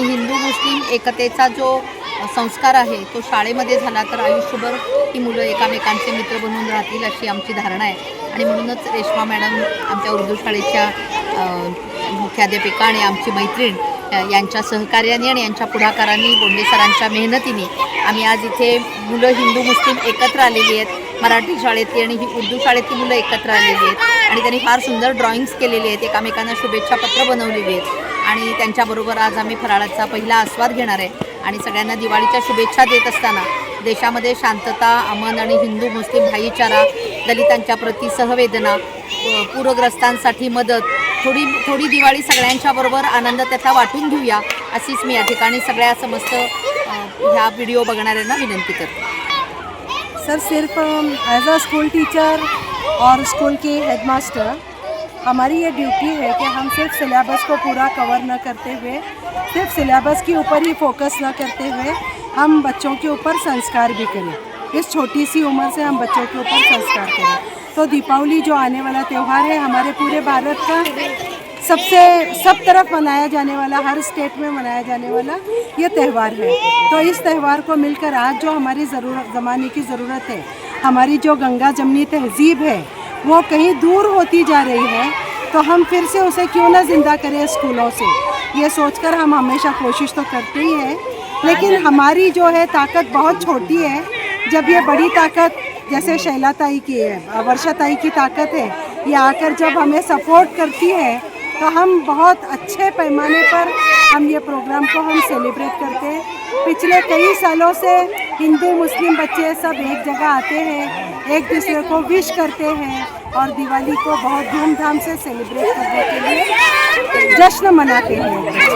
हिंदू मुस्लिम एकतेचा जो संस्कार आहे तो शाळेमध्ये झाला तर आयुष्यभर ही मुलं एकामेकांचे मित्र बनून राहतील अशी आमची धारणा आहे. आणि म्हणूनच रेश्मा मॅडम आमच्या उर्दू शाळेच्या मुख्याध्यापिका आणि आमची मैत्रीण यांच्या सहकार्याने आणि यांच्या पुढाकाराने बोंडे सरांच्या मेहनतीने आम्ही आज इथे मुलं हिंदू मुस्लिम एकत्र आलेली आहेत. मराठी शाळेतली आणि ही उर्दू शाळेतली मुलं एकत्र आलेली आहेत. आणि त्यांनी फार सुंदर ड्रॉइंग्स केलेली आहेत. एकामेकांना शुभेच्छा पत्र बनवलेली आहेत. आणि त्यांच्याबरोबर आज आम्ही फराळाचा पहिला आस्वाद घेणार आहे. आणि सगळ्यांना दिवाळीच्या शुभेच्छा देत असताना देशामध्ये शांतता अमन आणि हिंदू मुस्लिम भाईचारा दलितांच्या प्रती सहवेदना पूरग्रस्तांसाठी मदत थोडी थोडी दिवाळी सगळ्यांच्याबरोबर आनंद त्याचा वाटून घेऊया अशीच मी या ठिकाणी सगळ्या समस्त ह्या व्हिडिओ बघणाऱ्यांना विनंती करते. सर सिर्फ ॲज अ स्कूल टीचर और स्कूल के हेडमास्टर हमारी ये ड्यूटी है कि हम सिर्फ़ सिलेबस को पूरा कवर न करते हुए, सिर्फ़ सिलेबस के ऊपर ही फोकस न करते हुए हम बच्चों के ऊपर संस्कार भी करें। इस छोटी सी उम्र से हम बच्चों के ऊपर संस्कार करें। तो दीपावली जो आने वाला त्यौहार है, हमारे पूरे भारत का सबसे, सब तरफ़ मनाया जाने वाला, हर स्टेट में मनाया जाने वाला ये त्यौहार है। तो इस त्यौहार को मिलकर आज जो हमारी ज़रूरत ज़माने की ज़रूरत है, हमारी जो गंगा जमनी तहजीब है वो कहीं दूर होती जा रही है तो हम फिर से उसे क्यों ना ज़िंदा करें स्कूलों से? ये सोचकर हम हमेशा कोशिश तो करते ही हैं लेकिन हमारी जो है ताकत बहुत छोटी है। जब ये बड़ी ताकत जैसे शैला ताई की है वर्षा ताई की ताकत है ये आकर जब हमें सपोर्ट करती है तो हम बहुत अच्छे पैमाने पर हम ये प्रोग्राम को हम सेलिब्रेट करते हैं। पिछले कई सालों से हिंदू, मुस्लिम बच्चे सब एक जगह आते हैं, एक दूसरे को विश करते हैं और दिवाली को बहुत धूमधाम से सेलिब्रेट करने के लिए जश्न मनाते हैं।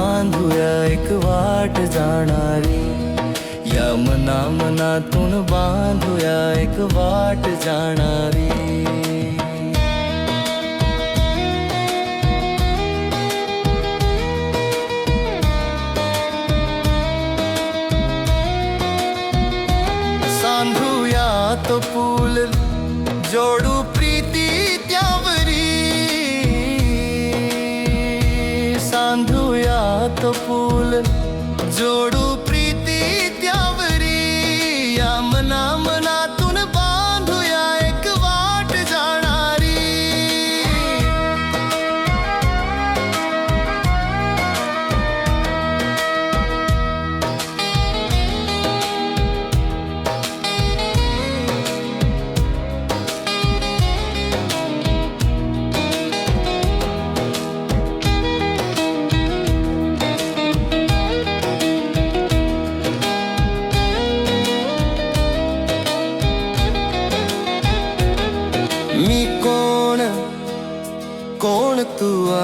बांधूया एक वाट जाणारी. या मना मनातून बांधूया एक वाट जाणारी. सांधूया तो पूल जोडू सांधूया तो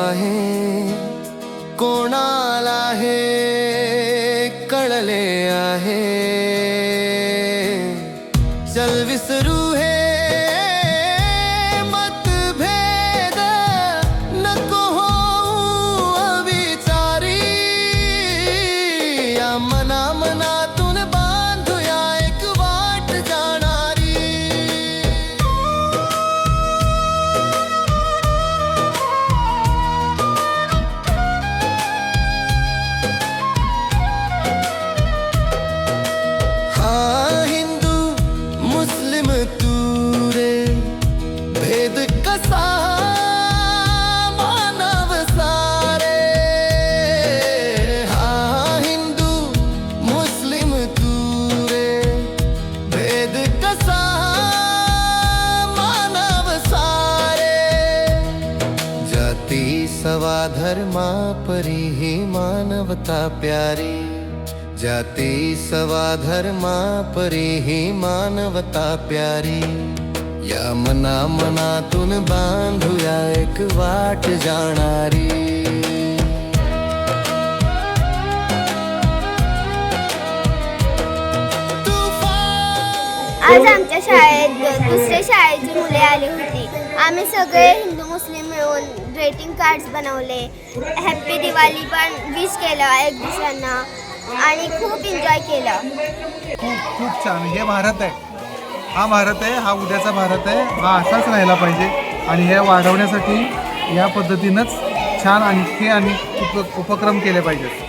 आहे? कोणाला हे कळले आहे? चल विसरू हे मतभेद नको या मना परी ही मानवता प्यारी जाती सवा धर्मा परी ही मानवता प्यारी. या मना मनातून बांधूया एक वाट जाणारी. आज आमच्या शाळेत दुसऱ्या शाळेची मुले आली होती. आम्ही सगळे ग्रेटिंग कार्ड्स बनवले. हॅप्पी दिवाळी पण विश केलं एक दुसऱ्यांना. आणि खूप एन्जॉय केलं. खूप खूप छान. हे भारत आहे. हा भारत आहे हा उद्याचा भारत आहे. हा असाच राहायला पाहिजे. आणि हे वाढवण्यासाठी या पद्धतीनंच छान आणखी आणि उप उपक्रम केले पाहिजेत.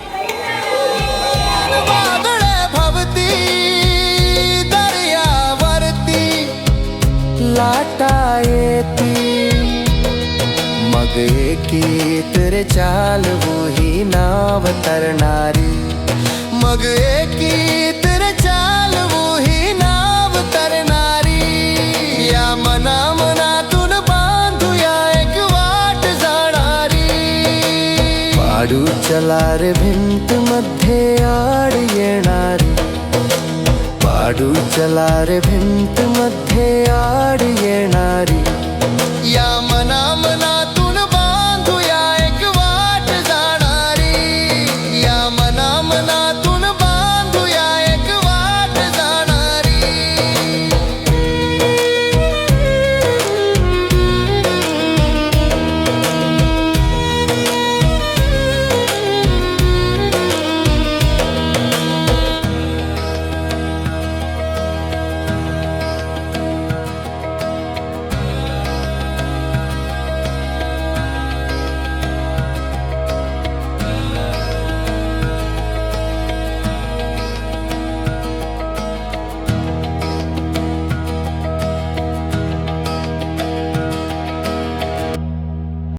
लाटा येती गए तेरे चाल वो ही नाव तरनारी। मग की तेरे चाल वो ही नाव तरनारी। या मना मना तुन बांधू या एक वाट जाणारी। पाडू चलार भिंत मध्ये आड येणारी। पाडू चलार भिंत मध्ये आड येणारी।